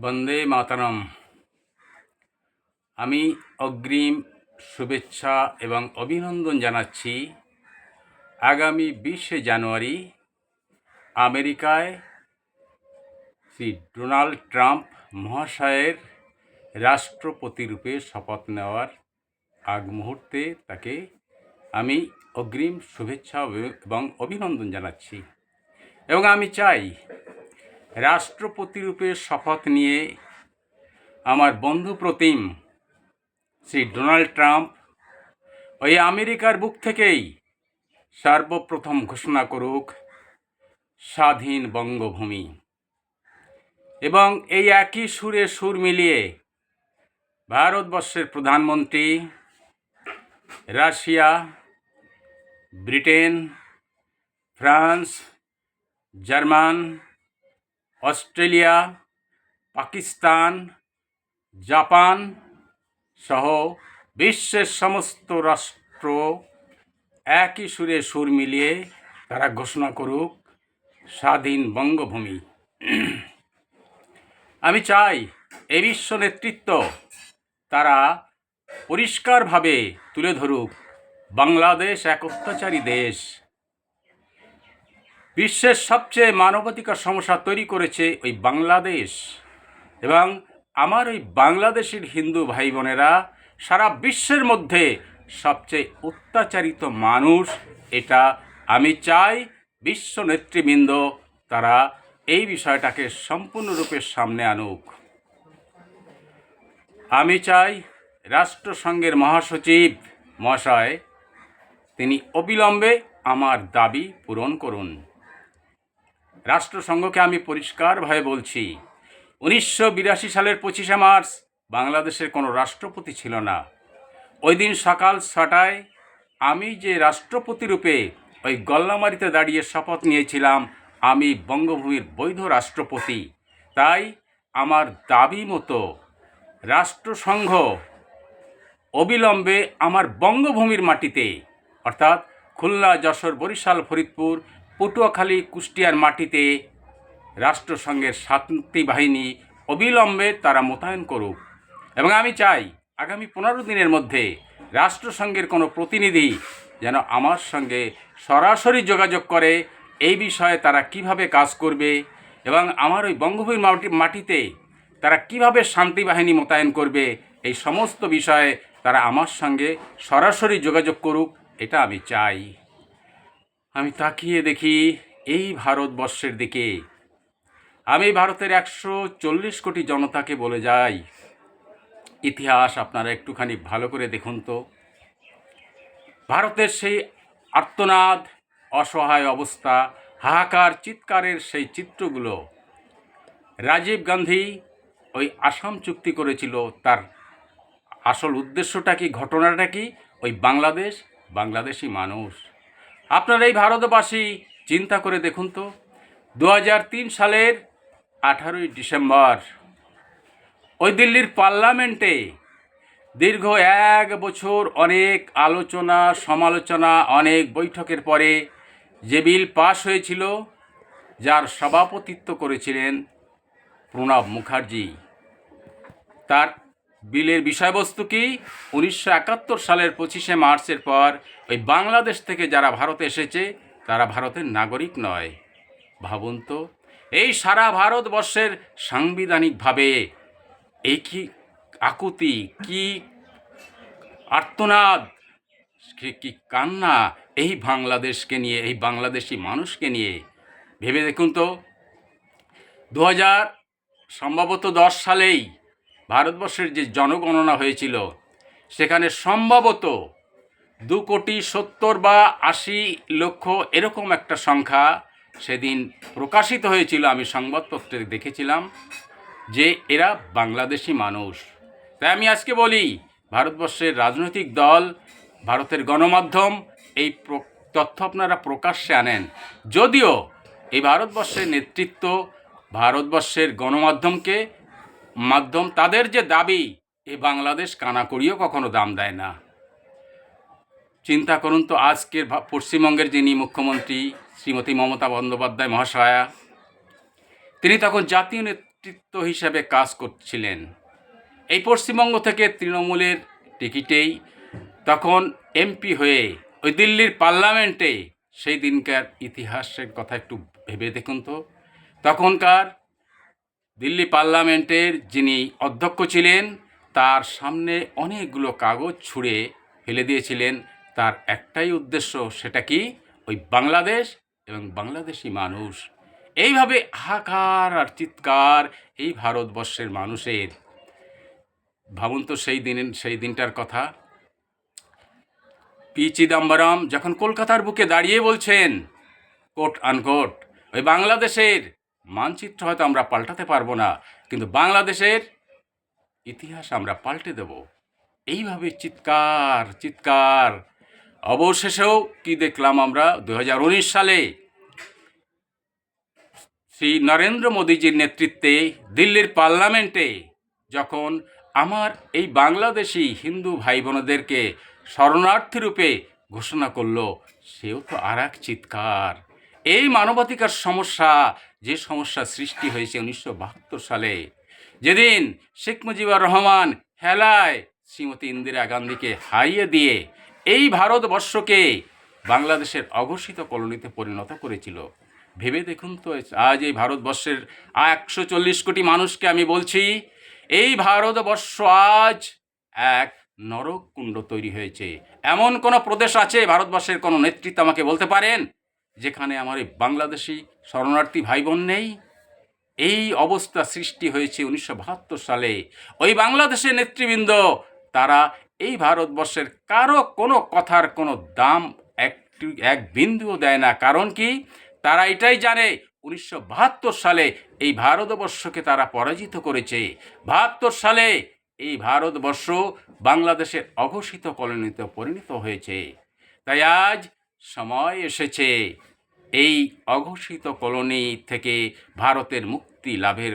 বন্দে মাতরম। আমি অগ্রিম শুভেচ্ছা এবং অভিনন্দন জানাচ্ছি আগামী বিশে জানুয়ারি আমেরিকায় শ্রী ডোনাল্ড ট্রাম্প মহাশয়ের রাষ্ট্রপতি রূপে শপথ নেওয়ার আগ মুহূর্তে তাকে আমি অগ্রিম শুভেচ্ছা এবং অভিনন্দন জানাচ্ছি। এবং আমি চাই রাষ্ট্রপতি রূপে শপথ নিয়ে আমার বন্ধু প্রতিম শ্রী ডোনাল্ড ট্রাম্প ওই আমেরিকার বুক থেকেই সর্বপ্রথম ঘোষণা করুক, স্বাধীন বঙ্গভূমি। এবং এই একই সুরে সুর মিলিয়ে ভারতবর্ষের প্রধানমন্ত্রী Russia, Britain, France, German Australia, Pakistan, Japan সহ বিশ্বের সমস্ত রাষ্ট্র একই সুরে সুর মিলিয়ে তারা ঘোষণা করুক, স্বাধীন বঙ্গভূমি। আমি চাই এই বিশ্ব নেতৃত্ব তারা পরিষ্কারভাবে তুলে ধরুক বাংলাদেশ এক অত্যাচারী দেশ। বিশ্বের সবচেয়ে মানবাধিকার সমস্যা তৈরি করেছে ওই বাংলাদেশ। এবং আমার ওই বাংলাদেশের হিন্দু ভাই বোনেরা সারা বিশ্বের মধ্যে সবচেয়ে অত্যাচারিত মানুষ এটা। আমি চাই বিশ্ব নেতৃবৃন্দ তারা এই বিষয়টাকে সম্পূর্ণরূপে সামনে আনুক। আমি চাই রাষ্ট্রসংঘের মহাসচিব মহাশয় তিনি অবিলম্বে আমার দাবি পূরণ করুন। রাষ্ট্রসংঘকে আমি পরিষ্কারভাবে বলছি, উনিশশো বিরাশি সালের পঁচিশে মার্চ বাংলাদেশের কোনো রাষ্ট্রপতি ছিল না। ওই দিন সকাল ছটায় আমি যে রাষ্ট্রপতি রূপে ওই গল্লামারিতে দাঁড়িয়ে শপথ নিয়েছিলাম, আমি বঙ্গভূমির বৈধ রাষ্ট্রপতি। তাই আমার দাবি মতো রাষ্ট্রসংঘ অবিলম্বে আমার বঙ্গভূমির মাটিতে, অর্থাৎ খুলনা, যশোর, বরিশাল, ফরিদপুর পটুয়াখালী কুষ্টিয়ার মাটিতে রাষ্ট্রসংঘের শান্তি বাহিনী অবিলম্বে তারা মোতায়েন করুক। এবং আমি চাই, আগামী পনেরো দিনের মধ্যে রাষ্ট্রসংঘের কোনো প্রতিনিধি যেন আমার সঙ্গে সরাসরি যোগাযোগ করে এই বিষয়ে তারা কীভাবে কাজ করবে এবং আমার ওই বঙ্গভূমির মাটি, মাটিতে তারা কীভাবে শান্তি বাহিনী মোতায়েন করবে, এই সমস্ত বিষয়ে তারা আমার সঙ্গে সরাসরি যোগাযোগ করুক, এটা আমি চাই। আমি তাকিয়ে দেখি এই ভারতবর্ষের দিকে। আমি ভারতের একশো চল্লিশ কোটি জনতাকে বলে যাই। ইতিহাস আপনারা একটুখানি ভালো করে দেখুন তো। ভারতের সেই আর্তনাদ, অসহায় অবস্থা, হাহাকার, চিৎকারের সেই চিত্রগুলো রাজীব গান্ধী ওই আসাম চুক্তি করেছিল। তার আসল উদ্দেশ্যটা কি, ঘটনাটা কি? ওই বাংলাদেশ, বাংলাদেশি মানুষ। আপনার এই ভারতবাসী, চিন্তা করে দেখুন তো দু হাজার তিন সালের আঠারোই ডিসেম্বর, ওই দিল্লির পার্লামেন্টে দীর্ঘ এক বছর অনেক আলোচনা, সমালোচনা, অনেক বৈঠকের পরে যে বিল পাশ হয়েছিল, যার সভাপতিত্ব করেছিলেন প্রণব মুখার্জি। তার বিলের বিষয়বস্তু কি? উনিশশো একাত্তর সালের পঁচিশে মার্চের পর ওই বাংলাদেশ থেকে যারা ভারতে এসেছে, তারা ভারতের নাগরিক নয়। ভাবুন তো, এই সারা ভারতবর্ষের সাংবিধানিকভাবে এই কি আকুতি, কি আর্তনাদ কি কান্না এই বাংলাদেশকে নিয়ে, এই বাংলাদেশি মানুষকে নিয়ে? ভেবে দেখুন তো, দু হাজার সম্ভবত দশ সালেই ভারতবর্ষের যে জনগণনা হয়েছিল, সেখানে সম্ভবত দু কোটি সত্তর বা আশি লক্ষ এরকম একটা সংখ্যা সেদিন প্রকাশিত হয়েছিল, আমি সংবাদপত্রে দেখেছিলাম, যে এরা বাংলাদেশি মানুষ। তাই আমি আজকে বলি, ভারতবর্ষের রাজনৈতিক দল, ভারতের গণমাধ্যম, এই তথ্য আপনারা প্রকাশ্যে আনেন। যদিও এই ভারতবর্ষের নেতৃত্ব ভারতবর্ষের গণমাধ্যমকে মাধ্যম তাদের যে দাবি এই বাংলাদেশ কানাকড়িও কখনো দাম দেয় না। চিন্তা করুন তো আজকের পশ্চিমবঙ্গের যিনি মুখ্যমন্ত্রী শ্রীমতী মমতা বন্দ্যোপাধ্যায় মহাশয়া, তিনি তখন জাতীয় নেতৃত্ব হিসাবে কাজ করছিলেন। এই পশ্চিমবঙ্গ থেকে তৃণমূলের টিকিটেই তখন এমপি হয়ে ওই দিল্লির পার্লামেন্টে সেই দিনকার ইতিহাসের কথা একটু ভেবে দেখুন তো। তখনকার দিল্লি পার্লামেন্টের যিনি অধ্যক্ষ ছিলেন, তার সামনে অনেকগুলো কাগজ ছুঁড়ে ফেলে দিয়েছিলেন। তার একটাই উদ্দেশ্য সেটা কি? ওই বাংলাদেশ এবং বাংলাদেশি মানুষ। এইভাবে হাহাকার আর চিৎকার এই ভারতবর্ষের মানুষের। ভাবুন তো সেই দিন, সেই দিনটার কথা। পি চিদম্বরম যখন কলকাতার বুকে দাঁড়িয়ে বলছেন, কোট আনকোট, ওই বাংলাদেশের মানচিত্র হয়তো আমরা পাল্টাতে পারব না, কিন্তু বাংলাদেশের ইতিহাস আমরা পাল্টে দেব। এইভাবে চিৎকার চিৎকার। অবশেষেও কি দেখলাম আমরা? দু হাজার উনিশ সালে শ্রী নরেন্দ্র মোদীজির নেতৃত্বে দিল্লির পার্লামেন্টে যখন আমার এই বাংলাদেশি হিন্দু ভাই বোনদেরকে শরণার্থী রূপে ঘোষণা করল, সেও তো আর এক চিৎকার। এই মানবাধিকার সমস্যা যে সমস্যা সৃষ্টি হয়েছে উনিশশো বাহাত্তর সালে, যেদিন শেখ মুজিবুর রহমান হেলায় শ্রীমতী ইন্দিরা গান্ধীকে হারিয়ে দিয়ে এই ভারতবর্ষকে বাংলাদেশের অঘোষিত কলোনিতে পরিণত করেছিল। ভেবে দেখুন তো, আজ এই ভারতবর্ষের একশো চল্লিশ কোটি মানুষকে আমি বলছি, এই ভারতবর্ষ আজ এক নরক কুণ্ড তৈরি হয়েছে। এমন কোনো প্রদেশ আছে ভারতবর্ষের কোনো নেতৃত্ব আমাকে বলতে পারেন? যেখানে আমার এই বাংলাদেশি শরণার্থী ভাই বোন নেই, এই অবস্থা সৃষ্টি হয়েছে উনিশশো বাহাত্তর সালে। ওই বাংলাদেশের নেতৃবৃন্দ, তারা এই ভারতবর্ষের কারও কোনো কথার কোনো দাম একটু এক বিন্দুও দেয় না। কারণ কি? তারা এটাই জানে, উনিশশো বাহাত্তর সালে এই ভারতবর্ষকে তারা পরাজিত করেছে। বাহাত্তর সালে এই ভারতবর্ষ বাংলাদেশের অঘোষিত কলোনিতে পরিণত হয়েছে। তাই আজ সময় এসেছে। এই অঘোষিত কলোনি থেকে ভারতের মুক্তি লাভের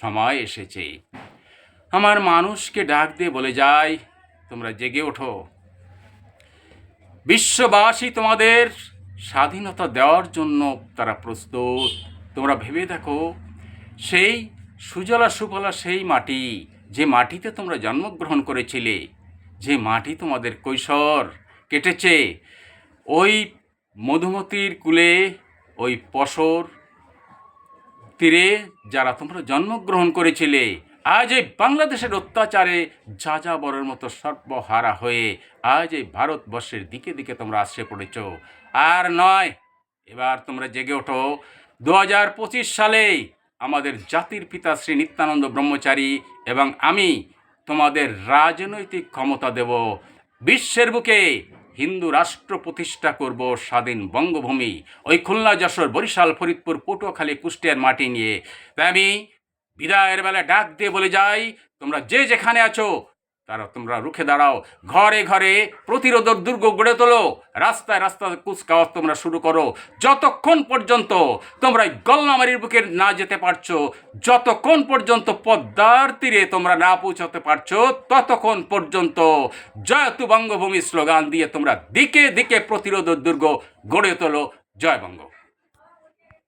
সময় এসেছে। আমার মানুষকে ডাক দিয়ে বলে যায় তোমরা জেগে ওঠো। বিশ্ববাসী তোমাদের স্বাধীনতা দেওয়ার জন্য তারা প্রস্তুত। তোমরা ভেবে দেখো, সেই সুজলা সুফলা সেই মাটি, যে মাটিতে তোমরা জন্মগ্রহণ করেছিলে, যে মাটি তোমাদের কৈশোর কেটেছে ওই মধুমতির কুলে, ওই পশর তীরে যারা তোমরা জন্মগ্রহণ করেছিলে, আজ এই বাংলাদেশের অত্যাচারে যা যা বরের মতো সর্বহারা হয়ে আজ এই ভারতবর্ষের দিকে দিকে তোমরা আসছে পড়েছ। আর নয়, এবার তোমরা জেগে ওঠো। দু হাজার পঁচিশ সালে আমাদের জাতির পিতা শ্রী নিত্যানন্দ ব্রহ্মচারী এবং আমি তোমাদের রাজনৈতিক ক্ষমতা দেব। বিশ্বের বুকে হিন্দু রাষ্ট্র প্রতিষ্ঠা করব স্বাধীন বঙ্গভূমি। ওই খুলনা, যশোর, বরিশাল, ফরিদপুর, পটুয়াখালী, কুষ্টিয়ার মাটি নিয়ে। তাই আমি বিদায়ের বেলা ডাক দিয়ে বলে যাই, তোমরা যে যেখানে আছো তারা তোমরা রুখে দাঁড়াও, ঘরে ঘরে প্রতিরোধক দুর্গ গড়ে তোলো, রাস্তায় রাস্তায় কুচকাওয়াজ তোমরা শুরু করো। যতক্ষণ পর্যন্ত তোমরা এই গল্লামারির বুকে না যেতে পারছ, যতক্ষণ পর্যন্ত পদ্মার তীরে তোমরা না পৌঁছাতে পারছ, ততক্ষণ পর্যন্ত জয়তু বঙ্গভূমি স্লোগান দিয়ে তোমরা দিকে দিকে প্রতিরোধক দুর্গ গড়ে তোলো। জয় বঙ্গ